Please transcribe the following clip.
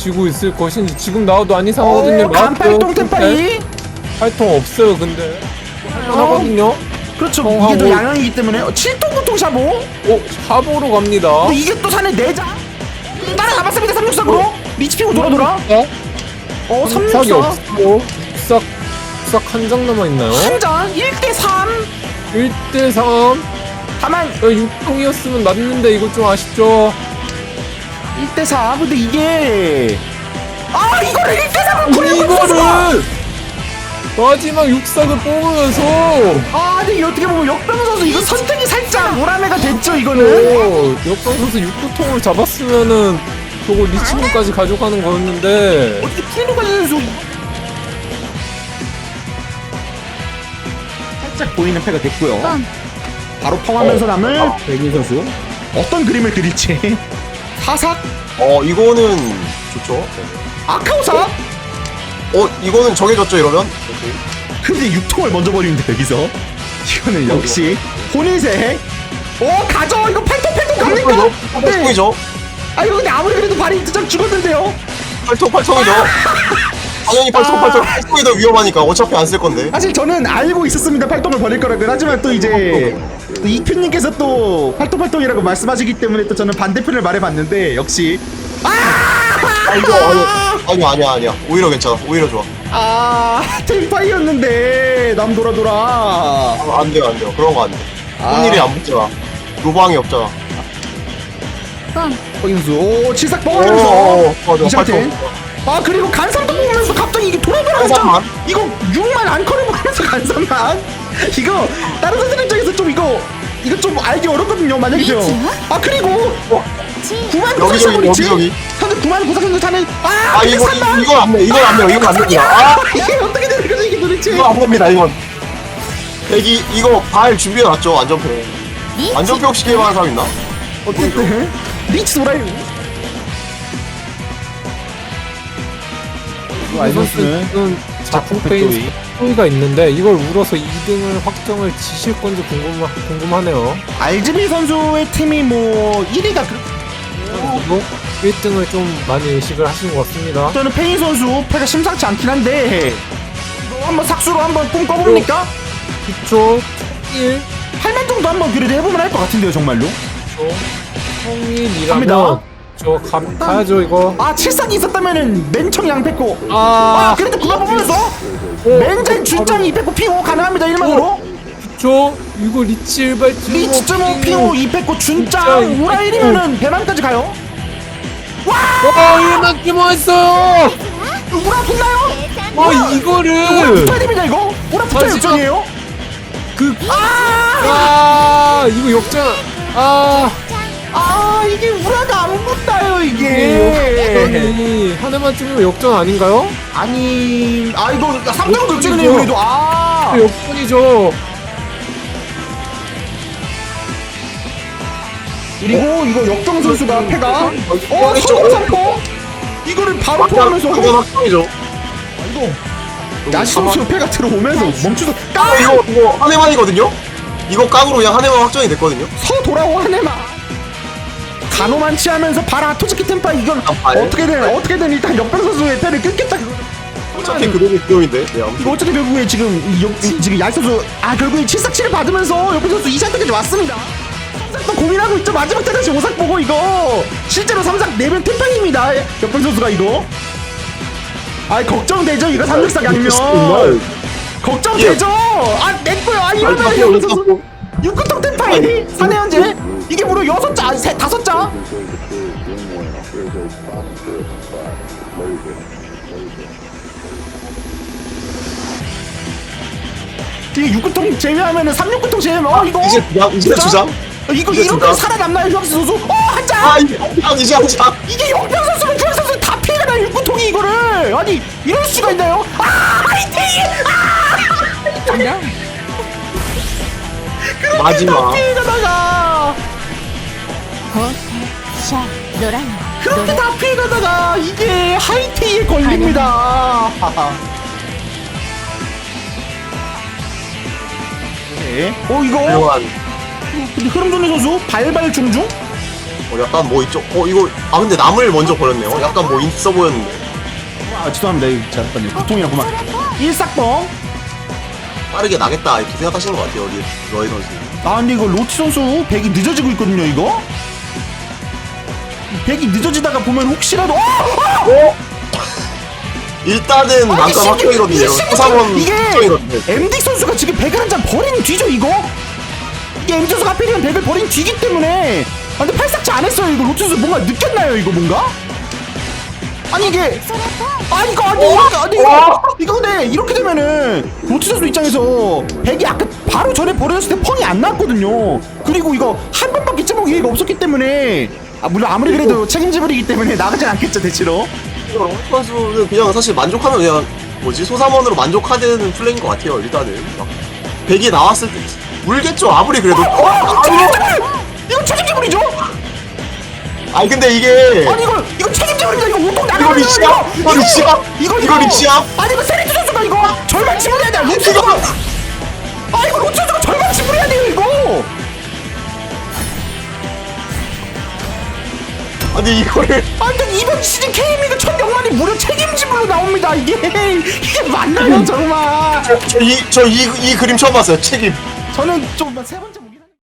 지고 있을 것인지 지금 나와도 안 이상하거든요. 어, 간팔동 근데 템파이. 활동 없어요. 근데 할만하거든요. 그렇죠. 통하고. 이게 또 양양이기 때문에 어, 7동 구통 샤보. 오 샤보로 갑니다. 또 이게 또 산에 내자. 따라 잡았습니다. 364으로. 리치 피고 돌아 돌아. 어? 어, 삭이 364. 없고 삭, 삭한장 남아 있나요? 한장 1대 3. 1대 3. 다만 6통이었으면 낫는데 이거 좀 아쉽죠. 1대 4. 근데 이게 아, 이거를 1대 3을 구해버 이거를 마지막 육삭을 뽑으면서 아, 근데 이게 어떻게 보면 역병 선수 이거 선택이 살짝 무라메가 됐죠, 이거는. 오, 역방 선수 6구통을 잡았으면은 저거 리치문까지 가져가는 거였는데 어떻게 피해노가 선수 살짝 보이는 패가 됐고요. 바로 펑하면서 남을 백인 선수 어떤 그림을 그릴지 사삭 어 이거는 좋죠. 아카오사 어 이거는 정해졌죠 이러면? 근데 6통을 먼저 버리는데 여기서 이거는 역시 혼인색 어 가져 이거 8통 8통 갑니까? 네. 팔통이죠. 아 이거 근데 아무리 그래도 발이 좀 죽었는데요 팔통 팔통이죠. 당연히 팔통 아. 팔통 팔통이 더 위험하니까 어차피 안 쓸 건데. 사실 저는 알고 있었습니다 팔통을 버릴 거라고 하지만 또 이제 또 이큐님께서 또 팔통팔통이라고 말씀하시기 때문에 또 저는 반대편을 말해봤는데 역시 아 이거 아니, 아니야 아니야 아니야. 오히려 괜찮아. 오히려 좋아. 아 템파이였는데 남 돌아 돌아 아, 안 돼요 안 돼요. 그런 거 안 돼. 아. 손일이 안 붙잖아. 노방이 없잖아. 허인수 오 칠삭 오, 뻥하면서 맞아. 이상태. 아 그리고 간삼도 보면서 갑자기 이게 돌아돌아가죠 간삼만? 이거 6만 안커를 보면서 간삼만 이거 다른 선수들 입장에서 좀 이거 이거 좀 알기 어렵거든요 만약에 요 아 그리고 9만 여기저기, 고사선수 여기저기. 현재 9만 고사선수 타는 아 아 이거 이- 이건 안 돼. 이건 안 돼요. 이건 안 됩니다. 아 이게 어떻게 되는 거지 이게 도대체 이거 안 됩니다. 이건. 애기 이거 발 준비해 놨죠 안전표. 안전표 혹시 게임하는 사람 있나? 어쨌든 리치 돌아요 이 선수는 작품 페인 스토리가 있는데 이걸 울어서 2등을 확정을 지실 건지 궁금, 궁금하네요. 알즈비 선수의 팀이 뭐 1위가 그 그리고 1등을 좀 많이 의식을 하신 것 같습니다. 저는 페인 선수 패가 심상치 않긴 한데 이거 한번 삭수로 한번 꿈꿔봅니까? 그쵸? 통일, 8만 정도 한번 그래도 해보면 할 것 같은데요 정말로 통일이라면 갑니다. 저 가, 가야죠 이거. 아 칠삭이 있었다면은 맨청 양패고 아, 아 그래도 그거 보면서 맨젠 준장 2패고 피오 가능합니다 1만으로. 그쵸? 이거 리치 일발증. 리치 점 피오 2패고 준장 진짜 우라 1이면은 배만까지 가요. 와, 1만 끼모했어요! 우라 붙나요? 와, 우라 이거를! 됩니다 이거? 우라 마지막- 역전이에요? 그, 아, 아, 이거 역전, 아, 아 이게 우라가 안 붙다요 이게. 역전이 한 해만 찍으면 역전 아닌가요? 아니 아 이거 3등 역전이죠. 결정이네요 그래도. 아. 역전이죠. 그리고 이거 역정 선수가 패가. 어 어, 성공 삼포 이거를 바로 포함해서 완전 확정이죠. 이거 야시 선수 패가 들어오면서 멈추서 아, 까 이거 이거 한 해만이거든요. 이거 깡으로 그냥 한 해만 확정이 됐거든요. 서 돌아오 하네마 간호만치 하면서 바라 토지키 템파 이건 아, 발? 어떻게든 어떻게든 일단 역병 선수의 패를 끊겠다. 어차피 그놈이 그놈인데. 네, 아무튼. 이거 어차피 결국에 지금 이 역, 이- 지금 야시 선수 아 결국에 칠삭치를 받으면서 역병 선수 2샷까지 왔습니다. 삼삭도 고민하고 있죠. 마지막 때 다시 오삭 보고 이거. 실제로 삼삭 내면 템파입니다. 역병 선수가 이거. 아 걱정되죠. 이거 삼육삭 아니면. 정말. 걱정되죠. 아 냈고요. 아 이러면 아니, 역병 선수. 육구통 템파이. 사내 현재. 이게 무려 여섯 자, 세 다섯 이게 육구통 제외하면은 삼육구통 제외하면 어 이거 이제 두장 이제 두 장. 어, 이거 이제 이렇게. 살아남나요 휴학시 선수? 어한 장. 아 이제 한 장, 이제 한 장. 이게 영병 선수가 휴학 선수 다 피해가 나 육구통이 이거를 아니 이럴 수가 있나요? 아 하이팅! 아 마지막. 피해가 나가. 샤 노란 그렇게 다 피해가다가 이게 하이테이에 걸립니다. 네. 어 이거 훌륭한. 근데 흐름존리 선수 발발 중중 어, 약간 뭐 이쪽 어 이거 아 근데 남을 먼저 버렸네요. 약간 뭐 있어 보였는데 아 죄송합니다 이거 잠깐만요 보통이랑 그만 일삭봉 빠르게 나겠다 이렇게 생각하시는 것 같아요. 우리 러이 선수. 아 근데 이거 로치 선수 백이 늦어지고 있거든요 이거 백이 늦어지다가 보면 혹시라도 어! 어! 일단은 심지어- 확정이거든요. 소삼원 이게 확정이거든요. MD 선수가 지금 백을 한장 버린 뒤죠 이거? 이게 MD 선수가 하필이면 백을 버린 뒤기 때문에 아, 근데 팔삭지 안 했어요 이거 선수 뭔가 느꼈나요 이거 뭔가? 아니 이게 아니 이거 아니 이렇게 아니 이거 이거 근데 이렇게 되면은 로치 선수 입장에서 백이 아까 바로 전에 버려졌을 때 펑이 안 났거든요 그리고 이거 한 번밖에 찌먹 기회가 없었기 때문에 아 물론 아무리 그래도 책임지불이기 때문에 나가진 않겠죠 대치로 러이 선수는 그냥 사실 만족하면 그냥 뭐지 소삼원으로 만족하는 플레이인 것 같아요. 일단은 막 백이 나왔을 때 울겠죠. 아무리 그래도. 어, 책임지불! 이거 책임지불이죠? 아니 근데 이게 아니 이거 이거 책임지불입니다 이거 운동 나가는 이거 리치야? 이거 리치야? 이거 이거 리치야? 아니 이거 세리트 선수가 이거 절반 지불해야 돼 선수가 아 이거 로치 선수가 절반 아니 이거를 근데 이번 시즌 K리그 첫 영만이 무려 책임지불로 나옵니다 이게 이게 맞나요 정말 저이저이 이 그림 처음 봤어요. 책임. 저는 좀세 번째